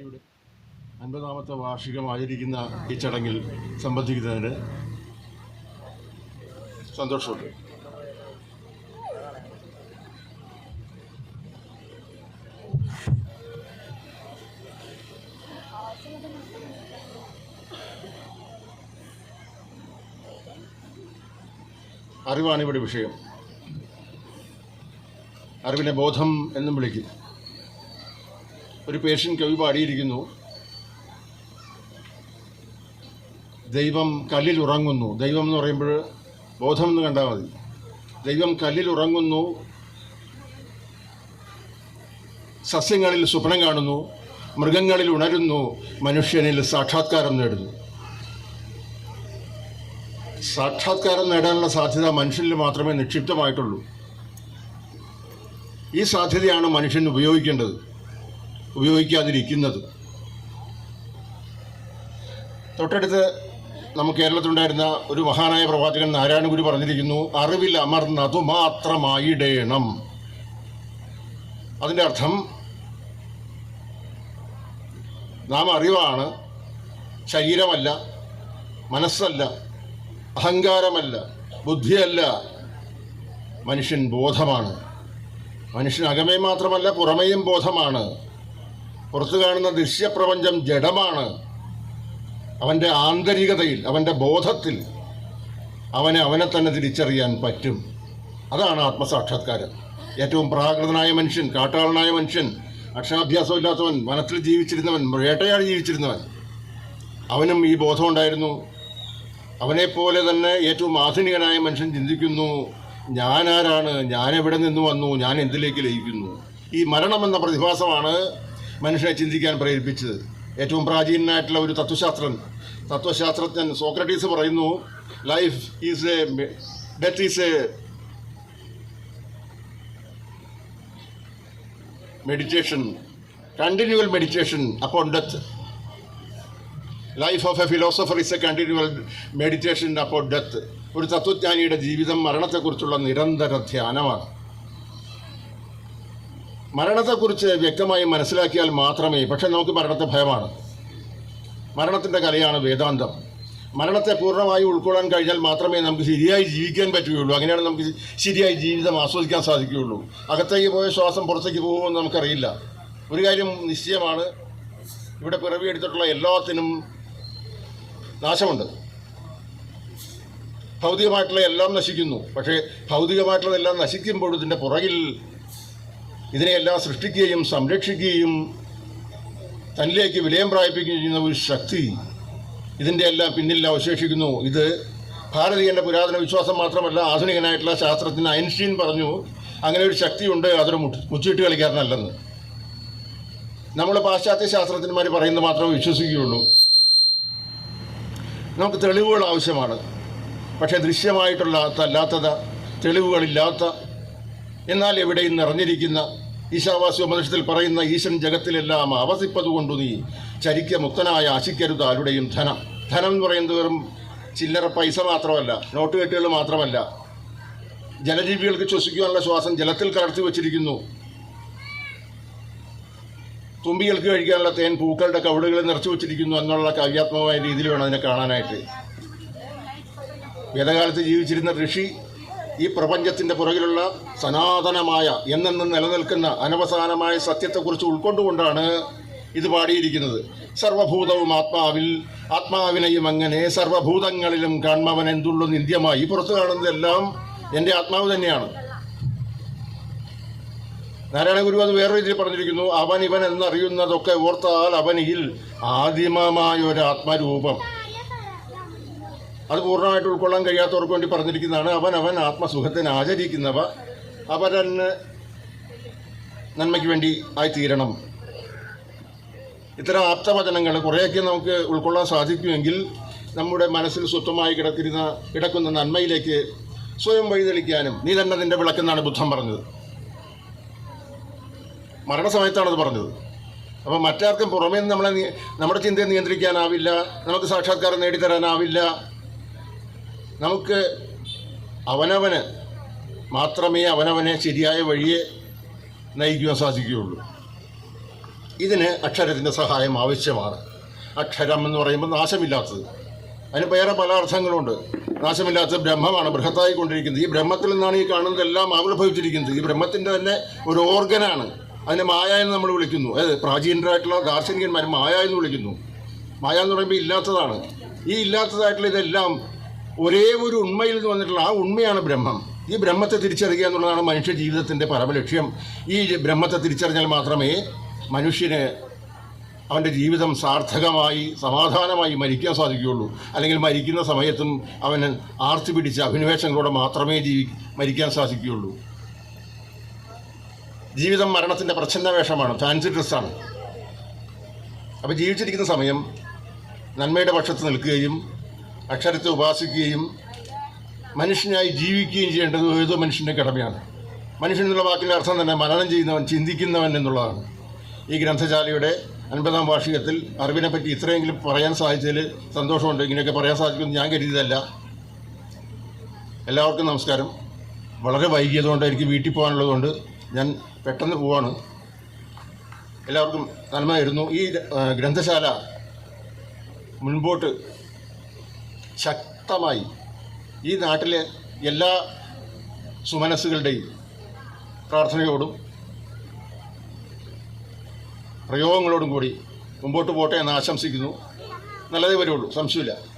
കൂട്ടായ്മയുടെ അൻപതാമത്തെ വാർഷികം ആചരിക്കുന്ന ഈ ചടങ്ങിൽ സംബന്ധിക്കുന്നതിന് സന്തോഷമുണ്ട്. അറിവാണ് ഇവിടെ വിഷയം. അറിവിനെ ബോധം എന്നും വിളിക്കും ഒരു പേഷ്യൻ കവി പാടിയിരിക്കുന്നു. ദൈവം കല്ലിൽ ഉറങ്ങുന്നു. ദൈവം എന്ന് പറയുമ്പോൾ ബോധം എന്ന് കണ്ടാൽ മതി. ദൈവം കല്ലിൽ ഉറങ്ങുന്നു. സസ്യങ്ങളിൽ സ്വപ്നം കാണുന്നു. മൃഗങ്ങളിൽ ഉണരുന്നു. മനുഷ്യനിൽ സാക്ഷാത്കാരം നേടുന്നു. സാക്ഷാത്കാരം നേടാനുള്ള സാധ്യത മനുഷ്യനിൽ മാത്രമേ നിക്ഷിപ്തമായിട്ടുള്ളൂ. ഈ സാധ്യതയാണ് മനുഷ്യൻ ഉപയോഗിക്കേണ്ടത്. ഉപയോഗിക്കാതിരിക്കുന്നത്. തൊട്ടടുത്ത് നമുക്ക് കേരളത്തിലുണ്ടായിരുന്ന ഒരു മഹാനായ പ്രവാചകൻ നാരായണഗുരു പറഞ്ഞിരിക്കുന്നു അറിവിൽ അമർന്നതു മാത്രമായിടേണം. അതിന്റെ അർത്ഥം നാം അറിവാണ് ശരീരമല്ല മനസ്സല്ല അഹങ്കാരമല്ല ബുദ്ധിയല്ല മനുഷ്യൻ ബോധമാണ്. മനുഷ്യൻ അകമേ മാത്രമല്ല പുറമേയും ബോധമാണ്. പുറത്തു കാണുന്ന ദൃശ്യപ്രപഞ്ചം ജഡമാണ്. അവന്റെ ആന്തരികതയിൽ അവന്റെ ബോധത്തിൽ അവനെ അവനെ തന്നെ തിരിച്ചറിയാൻ പറ്റും. അതാണ് ആത്മസാക്ഷാത്കാരം. ഏറ്റവും പ്രാകൃതനായ മനുഷ്യൻ കാട്ടാളനായ മനുഷ്യൻ അക്ഷരാഭ്യാസം ഇല്ലാത്തവൻ വനത്തിൽ ജീവിച്ചിരുന്നവൻ വേട്ടയാടി ജീവിച്ചിരുന്നവൻ. അവനും ഈ ബോധം ഉണ്ടായിരുന്നു. അവനെപ്പോലെ തന്നെ ഏറ്റവും ആധുനികനായ മനുഷ്യൻ ചിന്തിക്കുന്നു ഞാനാരാണ്? എവിടെ നിന്ന് വന്നു? ഞാൻ എന്തിലേക്ക് ലയിക്കുന്നു? ഈ മരണമെന്ന പ്രതിഭാസമാണ് മനുഷ്യനെ ചിന്തിക്കാൻ പ്രേരിപ്പിച്ചത്. ഏറ്റവും പ്രാചീനനായിട്ടുള്ള ഒരു തത്വശാസ്ത്രൻ. തത്വശാസ്ത്രജ്ഞൻ സോക്രട്ടീസ് പറയുന്നു life is a death is a meditation continual meditation upon death life of a philosopher is a continual meditation upon death ഒരു തത്വജ്ഞാനിയുടെ ജീവിതം മരണത്തെക്കുറിച്ചുള്ള നിരന്തര ധ്യാനമാണ്. മരണത്തെക്കുറിച്ച് വ്യക്തമായി മനസ്സിലാക്കിയാൽ മാത്രമേ പക്ഷെ നമുക്ക് മരണത്തെ ഭയമാണ്. മരണത്തിന്റെ കലയാണ് വേദാന്തം. മരണത്തെ പൂർണമായി ഉൾക്കൊള്ളാൻ കഴിഞ്ഞാൽ മാത്രമേ നമുക്ക് ശരിയായി ജീവിക്കാൻ പറ്റുകയുള്ളൂ. അങ്ങനെയാണ് നമുക്ക് ശരിയായി ജീവിതം ആസ്വദിക്കാൻ സാധിക്കുകയുള്ളൂ. അകത്തേക്ക് പോയ ശ്വാസം പുറത്തേക്ക് പോകുമെന്ന് നമുക്കറിയില്ല. ഒരു കാര്യം നിശ്ചയമാണ്. ഇവിടെ പിറവിയെടുത്തിട്ടുള്ള എല്ലാത്തിനും നാശമുണ്ട്. ഭൗതികമായിട്ടുള്ള എല്ലാം നശിക്കുന്നു. പക്ഷേ ഭൗതികമായിട്ടുള്ളതെല്ലാം നശിക്കുമ്പോൾ ഇതിന്റെ പുറകിൽ ഇതിനെയെല്ലാം സൃഷ്ടിക്കുകയും സംരക്ഷിക്കുകയും തന്നിലേക്ക് വിലയം പ്രാപിപ്പിക്കുകയും ചെയ്യുന്ന ഒരു ശക്തി ഇതിന്റെ എല്ലാം പിന്നിൽ അവശേഷിക്കുന്നു. ഇത് ഭാരതീയന്റെ പുരാതന വിശ്വാസം മാത്രമല്ല ആധുനികനായിട്ടുള്ള ശാസ്ത്രത്തിന് ഐൻസ്റ്റീൻ പറഞ്ഞു അങ്ങനെ ഒരു ശക്തിയുണ്ട് അതൊരു മുച്ചിട്ട് കളിക്കാരനല്ലെന്ന് നമ്മൾ പാശ്ചാത്യ ശാസ്ത്രജ്ഞന്മാർ പറയുന്നത് മാത്രമേ വിശ്വസിക്കുകയുള്ളൂ. നമുക്ക് തെളിവുകൾ ആവശ്യമാണ്. പക്ഷേ ദൃശ്യമായിട്ടുള്ള അല്ലാത്തത് തെളിവുകളില്ലാത്ത എന്നാൽ എവിടെയും നിറഞ്ഞിരിക്കുന്ന ഈശാവാസ്യ ഉപനിഷത്തിൽ പറയുന്ന ഈശൻ ജഗത്തിലെല്ലാം അവസിപ്പതുകൊണ്ടു നീ ചരിക്ക മുക്തനായ ആശിക്കരുത് ആരുടെയും ധനം. ധനം എന്ന് പറയുന്നത് വെറും ചില്ലറ പൈസ മാത്രമല്ല നോട്ട് കെട്ടുകൾ മാത്രമല്ല. ജലജീവികൾക്ക് ശ്വസിക്കുവാനുള്ള ശ്വാസം ജലത്തിൽ കടത്തി വച്ചിരിക്കുന്നു. തുമ്പികൾക്ക് കഴിക്കാനുള്ള തേൻ പൂക്കളുടെ കവിടുകളിൽ നിറച്ചു വെച്ചിരിക്കുന്നു എന്നുള്ള കാവ്യാത്മകമായ രീതിയിൽ വേണം അതിനെ കാണാനായിട്ട്. വേദകാലത്ത് ജീവിച്ചിരുന്ന ഋഷി ഈ പ്രപഞ്ചത്തിന്റെ പുറകിലുള്ള സനാതനമായ എന്നെന്നും നിലനിൽക്കുന്ന അനവസാനമായ സത്യത്തെക്കുറിച്ച് ഉൾക്കൊണ്ടുകൊണ്ടാണ് ഇത് പാടിയിരിക്കുന്നത്. സർവഭൂതവും ആത്മാവിൽ ആത്മാവിനെയും അങ്ങനെ സർവഭൂതങ്ങളിലും കാൺമവൻ എന്തുള്ളു നിന്ദ്യമായി. പുറത്തു കാണുന്നതെല്ലാം എന്റെ ആത്മാവ് തന്നെയാണ്. നാരായണ ഗുരു അത് വേറെ രീതിയിൽ പറഞ്ഞിരിക്കുന്നു. അവൻ ഇവൻ എന്നറിയുന്നതൊക്കെ ഓർത്താൽ അവനിൽ ആദിമമായ ഒരു ആത്മരൂപം അത് പൂർണമായിട്ട് ഉൾക്കൊള്ളാൻ കഴിയാത്തവർക്ക് വേണ്ടി പറഞ്ഞിരിക്കുന്നതാണ്. അവൻ അവൻ ആത്മസുഖത്തിന് ആചരിക്കുന്നവ. അവരന് നന്മയ്ക്ക് വേണ്ടി ആയിത്തീരണം. ഇത്തരം ആപ്തവചനങ്ങൾ കുറേയൊക്കെ നമുക്ക് ഉൾക്കൊള്ളാൻ സാധിക്കുമെങ്കിൽ നമ്മുടെ മനസ്സിൽ സ്വത്വമായി കിടക്കുന്ന കിടക്കുന്ന നന്മയിലേക്ക് സ്വയം വഴിതെളിക്കാനും നീ തന്നെ നിന്റെ വിളക്കെന്നാണ് ബുദ്ധൻ പറഞ്ഞത്. മരണസമയത്താണത് പറഞ്ഞത്. അപ്പോൾ മറ്റാർക്കും പുറമേ നമ്മളെ നമ്മുടെ ചിന്തയെ നിയന്ത്രിക്കാനാവില്ല നമുക്ക് സാക്ഷാത്കാരം നേടിത്തരാനാവില്ല നമുക്ക് അവനവന് മാത്രമേ അവനവനെ ശരിയായ വഴിയെ നയിക്കുവാൻ സാധിക്കുകയുള്ളൂ. ഇതിന് അക്ഷരത്തിന്റെ സഹായം ആവശ്യമാണ്. അക്ഷരം എന്ന് പറയുമ്പോൾ നാശമില്ലാത്തത്. അതിന് വേറെ പല അർത്ഥങ്ങളുണ്ട്. നാശമില്ലാത്ത ബ്രഹ്മമാണ്. ബൃഹത്തായി കൊണ്ടിരിക്കുന്നത്. ഈ ബ്രഹ്മത്തിൽ നിന്നാണ് ഈ കാണുന്നതെല്ലാം ആവിർഭവിച്ചിരിക്കുന്നത്. ഈ ബ്രഹ്മത്തിന്റെ തന്നെ ഒരു ഓർഗനാണ്. അതിനെ മായ എന്ന് നമ്മൾ വിളിക്കുന്നു. അതായത് പ്രാചീനരായിട്ടുള്ള ദാർശനികന്മാർ മായ എന്ന് വിളിക്കുന്നു. മായ എന്ന് പറയുമ്പോൾ ഇല്ലാത്തതാണ്. ഈ ഇല്ലാത്തതായിട്ടുള്ള ഇതെല്ലാം ഒരേ ഒരു ഉണ്മയിൽ നിന്ന് വന്നിട്ടുള്ള ആ ഉണ്മയാണ് ബ്രഹ്മം. ഈ ബ്രഹ്മത്തെ തിരിച്ചറിയുക എന്നുള്ളതാണ് മനുഷ്യ ജീവിതത്തിന്റെ പരമലക്ഷ്യം. ഈ ബ്രഹ്മത്തെ തിരിച്ചറിഞ്ഞാൽ മാത്രമേ മനുഷ്യന് അവന്റെ ജീവിതം സാർത്ഥകമായി സമാധാനമായി മരിക്കാൻ സാധിക്കുകയുള്ളൂ. അല്ലെങ്കിൽ മരിക്കുന്ന സമയത്തും അവന് ആർത്തി പിടിച്ച അഭിനിവേശങ്ങളോടെ മാത്രമേ ജീവി മരിക്കാൻ സാധിക്കുകയുള്ളൂ. ജീവിതം മരണത്തിന്റെ പ്രച്ഛന്ന വേഷമാണ് ഫാൻസി ഡ്രസ്സാണ്. അപ്പോൾ ജീവിച്ചിരിക്കുന്ന സമയം നന്മയുടെ പക്ഷത്ത് നിൽക്കുകയും അക്ഷരത്തെ ഉപാസിക്കുകയും മനുഷ്യനായി ജീവിക്കുകയും ചെയ്യേണ്ടത് ഏതോ മനുഷ്യന്റെ കടമയാണ്. മനുഷ്യൻ എന്നുള്ള വാക്കിന്റെ അർത്ഥം തന്നെ മരണം ചെയ്യുന്നവൻ ചിന്തിക്കുന്നവൻ എന്നുള്ളതാണ്. ഈ ഗ്രന്ഥശാലയുടെ അൻപതാം വാർഷികത്തിൽ അറിവിനെ പറ്റി ഇത്രയെങ്കിലും പറയാൻ സാധിച്ചതിൽ സന്തോഷമുണ്ട്. ഇങ്ങനെയൊക്കെ പറയാൻ സാധിക്കുമെന്ന് ഞാൻ കരുതിയതല്ല. എല്ലാവർക്കും നമസ്കാരം. വളരെ വൈകിയതുകൊണ്ട് എനിക്ക് വീട്ടിൽ പോകാനുള്ളതുകൊണ്ട് ഞാൻ പെട്ടെന്ന് പോവാണ്. എല്ലാവർക്കും നന്മയായിരുന്നു ഈ ഗ്രന്ഥശാല മുൻപോട്ട് ശക്തമായി ഈ നാട്ടിലെ എല്ലാ സുമനസ്സുകളുടെയും പ്രാർത്ഥനയോടും പ്രയോഗങ്ങളോടും കൂടി മുമ്പോട്ട് പോട്ടെ എന്ന് ആശംസിക്കുന്നു. നല്ലതേ വരുള്ളൂ. സംശയമില്ല.